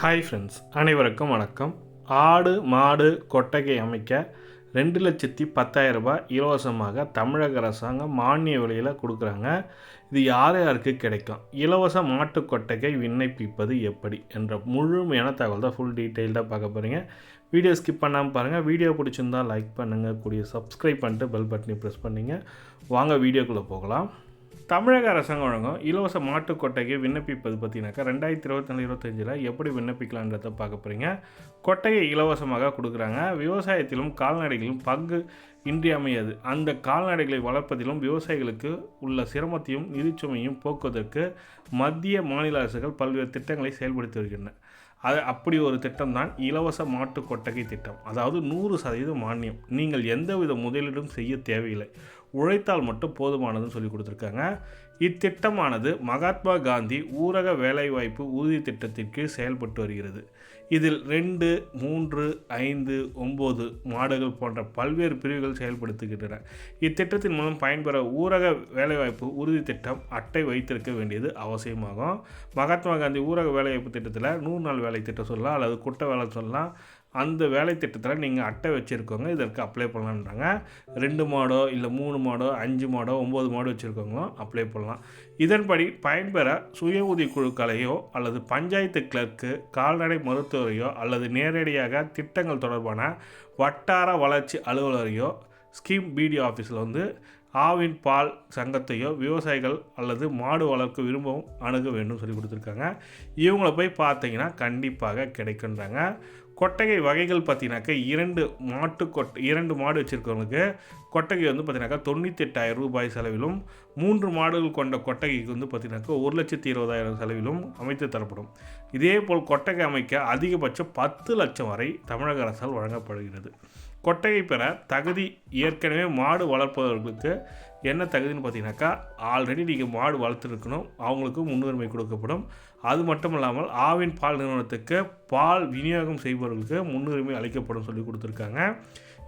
Hi friends அனைவருக்கும் வணக்கம். ஆடு மாடு கொட்டகை அமைக்க ரெண்டு லட்சத்தி பத்தாயிரம் ரூபாய் இலவசமாக தமிழக அரசாங்கம் மானிய விலையில் கொடுக்குறாங்க. இது யார் யாருக்கு கிடைக்கும்? இலவச மாட்டு கொட்டகை விண்ணப்பிப்பது எப்படி? என்ற முழுமையான தகவல் தான் ஃபுல் டீட்டெயில்டாக பார்க்க போகிறீங்க வீடியோ ஸ்கிப் பண்ணாமல் பாருங்கள் வீடியோ பிடிச்சிருந்தா லைக் பண்ணுங்கள் கூடிய சப்ஸ்கிரைப் பண்ணிட்டு பெல் பட்டனை ப்ரெஸ் பண்ணிங்க. வாங்க வீடியோக்குள்ளே போகலாம். தமிழக அரசாங்கம் வழங்கும் இலவச மாட்டுக் கொட்டைக்கு விண்ணப்பிப்பது பற்றினாக்கா ரெண்டாயிரத்தி இருபத்தி நாலு இருபத்தஞ்சில் எப்படி விண்ணப்பிக்கலான்றத பார்க்க போகிறீங்க கொட்டையை இலவசமாக கொடுக்குறாங்க. விவசாயத்திலும் கால்நடைகளிலும் பங்கு இன்றியமையாது. அந்த கால்நடைகளை வளர்ப்பதிலும் விவசாயிகளுக்கு உள்ள சிரமத்தையும் நிதிச்சுமையும் போக்குவதற்கு மத்திய மாநில அரசுகள் பல்வேறு திட்டங்களை செயல்படுத்தி வருகின்றன. அது அப்படி ஒரு திட்டம் தான் இலவச மாட்டு கொட்டகை திட்டம். அதாவது நூறு சதவீதம் மானியம். நீங்கள் எந்தவித முதலீடும் செய்ய தேவையில்லை. உழைத்தால் மட்டும் போதுமானதுன்னு சொல்லி கொடுத்துருக்காங்க. இத்திட்டமானது மகாத்மா காந்தி ஊரக வேலைவாய்ப்பு உறுதி திட்டத்திற்கு செயல்பட்டு வருகிறது. இதில் ரெண்டு மூன்று ஐந்து ஒம்பது மாடுகள் போன்ற பல்வேறு பிரிவுகள் செயல்படுத்துகின்றன. இத்திட்டத்தின் மூலம் பயன்பெற ஊரக வேலைவாய்ப்பு உறுதி திட்டம் அட்டை வைத்திருக்க வேண்டியது அவசியமாகும். மகாத்மா காந்தி ஊரக வேலைவாய்ப்பு திட்டத்தில் நூறு நாள் வேலை திட்டம் சொல்லலாம் அல்லது குட்ட வேலை சொல்லலாம். அந்த வேலை திட்டத்தில் நீங்கள் அட்டை வச்சுருக்கோங்க இதற்கு அப்ளை பண்ணலான்றாங்க ரெண்டு மாடோ இல்லை மூணு மாடோ அஞ்சு மாடோ ஒம்பது மாடோ வச்சுருக்கோங்களோ அப்ளை பண்ணலாம். இதன்படி பயன்பெற சுய உதவி குழுக்களையோ அல்லது பஞ்சாயத்து கிளர்க்கு கால்நடை மருத்துவரையோ அல்லது நேரடியாக திட்டங்கள் தொடர்பான வட்டார வளர்ச்சி அலுவலரையோ ஸ்கீம் பிடி ஆஃபீஸில் வந்து ஆவின் பால் சங்கத்தையோ விவசாயிகள் அல்லது மாடு வளர்க்க விரும்பவும் அணுக வேண்டும் சொல்லி கொடுத்துருக்காங்க. இவங்கள போய் பார்த்தீங்கன்னா கண்டிப்பாக கிடைக்குன்றாங்க கொட்டகை வகைகள் பார்த்தீங்கன்னாக்கா இரண்டு மாட்டு கொட்டை இரண்டு மாடு வச்சுருக்கவங்களுக்கு கொட்டகை வந்து பார்த்தீங்கன்னாக்கா தொண்ணூத்தெட்டாயிரம் ரூபாய் செலவிலும் மூன்று மாடுகள் கொண்ட கொட்டகைக்கு வந்து பார்த்தீங்கன்னாக்கா ஒரு லட்சத்தி இருபதாயிரம் செலவிலும் அமைத்து தரப்படும். இதே போல் கொட்டகை அமைக்க அதிகபட்சம் பத்து லட்சம் வரை தமிழக அரசால் வழங்கப்படுகிறது. கொட்டகை பெற தகுதி ஏற்கனவே மாடு வளர்ப்பவர்களுக்கு என்ன தகுதின்னு பார்த்தீங்கன்னாக்கா ஆல்ரெடி நீங்கள் மாடு வளர்த்துருக்கணும் அவங்களுக்கு முன்னுரிமை கொடுக்கப்படும். அது மட்டும் இல்லாமல் ஆவின் பால் நிறுவனத்துக்கு பால் விநியோகம் செய்பவர்களுக்கு முன்னுரிமை அளிக்கப்படும் சொல்லி கொடுத்துருக்காங்க.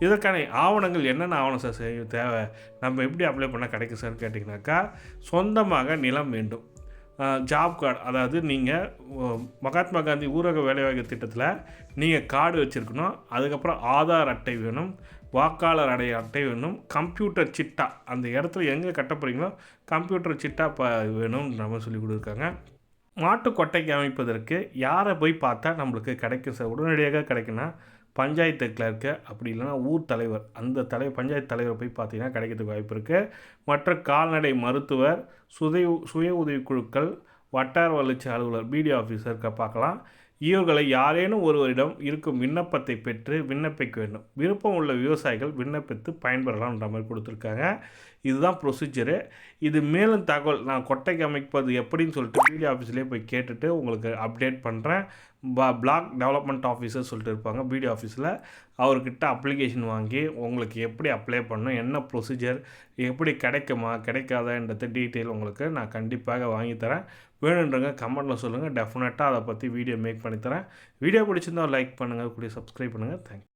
இதற்கான ஆவணங்கள் என்னென்ன ஆவணம் சார்? செய்ய தேவை. நம்ம எப்படி அப்ளை பண்ணால் கிடைக்கும் சார் கேட்டிங்கனாக்கா சொந்தமாக நிலம் வேண்டும். ஜாப் கார்டு அதாவது நீங்கள் மகாத்மா காந்தி ஊரக வேலைவாய்ப்பு திட்டத்தில் நீங்கள் கார்டு வச்சுருக்கணும். அதுக்கப்புறம் ஆதார் அட்டை வேணும் வாக்காளர் அடைய அட்டை வேணும் கம்ப்யூட்டர் சிட்டா அந்த இடத்துல எங்கே கட்ட போகிறீங்களோ கம்ப்யூட்டர் சிட்டா இப்போ வேணும்னு நம்ம சொல்லி கொடுத்துருக்காங்க. மாட்டு கொட்டைக்கு அமைப்பதற்கு யாரை போய் பார்த்தா நம்மளுக்கு கிடைக்கும் சார்? உடனடியாக கிடைக்குன்னா பஞ்சாயத்து கிளர்க்கு அப்படி இல்லைனா ஊர் தலைவர். அந்த தலைவர் பஞ்சாயத்து தலைவரை போய் பார்த்தீங்கன்னா கிடைக்கிறதுக்கு வாய்ப்பு இருக்குது மற்ற கால்நடை மருத்துவர் சுதை சுய உதவி குழுக்கள் வட்டார வளர்ச்சி அலுவலர் பிடி ஆஃபீஸருக்கு பார்க்கலாம். இவர்களை யாரேனும் ஒருவரிடம் இருக்கும் விண்ணப்பத்தை பெற்று விண்ணப்பிக்க வேண்டும். விருப்பம் உள்ள விவசாயிகள் விண்ணப்பித்து பயன்பெறலாம்ன்ற மாதிரி கொடுத்துருக்காங்க. இதுதான் ப்ரொசீஜரு இது மேலும் தகவல் நான் கொட்டைக்கு அமைப்பது எப்படின்னு சொல்லிட்டு பிடி ஆஃபீஸ்லேயே போய் கேட்டுட்டு உங்களுக்கு அப்டேட் பண்ணுறேன் பா பிளாக் டெவலப்மெண்ட் ஆஃபீஸர் சொல்லிட்டு இருப்பாங்க. பிடி ஆஃபீஸில் அவர்கிட்ட அப்ளிகேஷன் வாங்கி உங்களுக்கு எப்படி அப்ளை பண்ணணும் என்ன ப்ரொசீஜர் எப்படி கிடைக்குமா கிடைக்காதான்றத டீட்டெயில் உங்களுக்கு நான் கண்டிப்பாக வாங்கி வேணுன்றவங்க கமெண்ட்டில் சொல்லுங்கள் டெஃபினட்டாக அதை பற்றி வீடியோ மேக் பண்ணித்தரேன் வீடியோ பிடிச்சிருந்தால் லைக் பண்ணுங்கள் கூடிய சப்ஸ்கிரைப் பண்ணுங்கள் தேங்க்யூ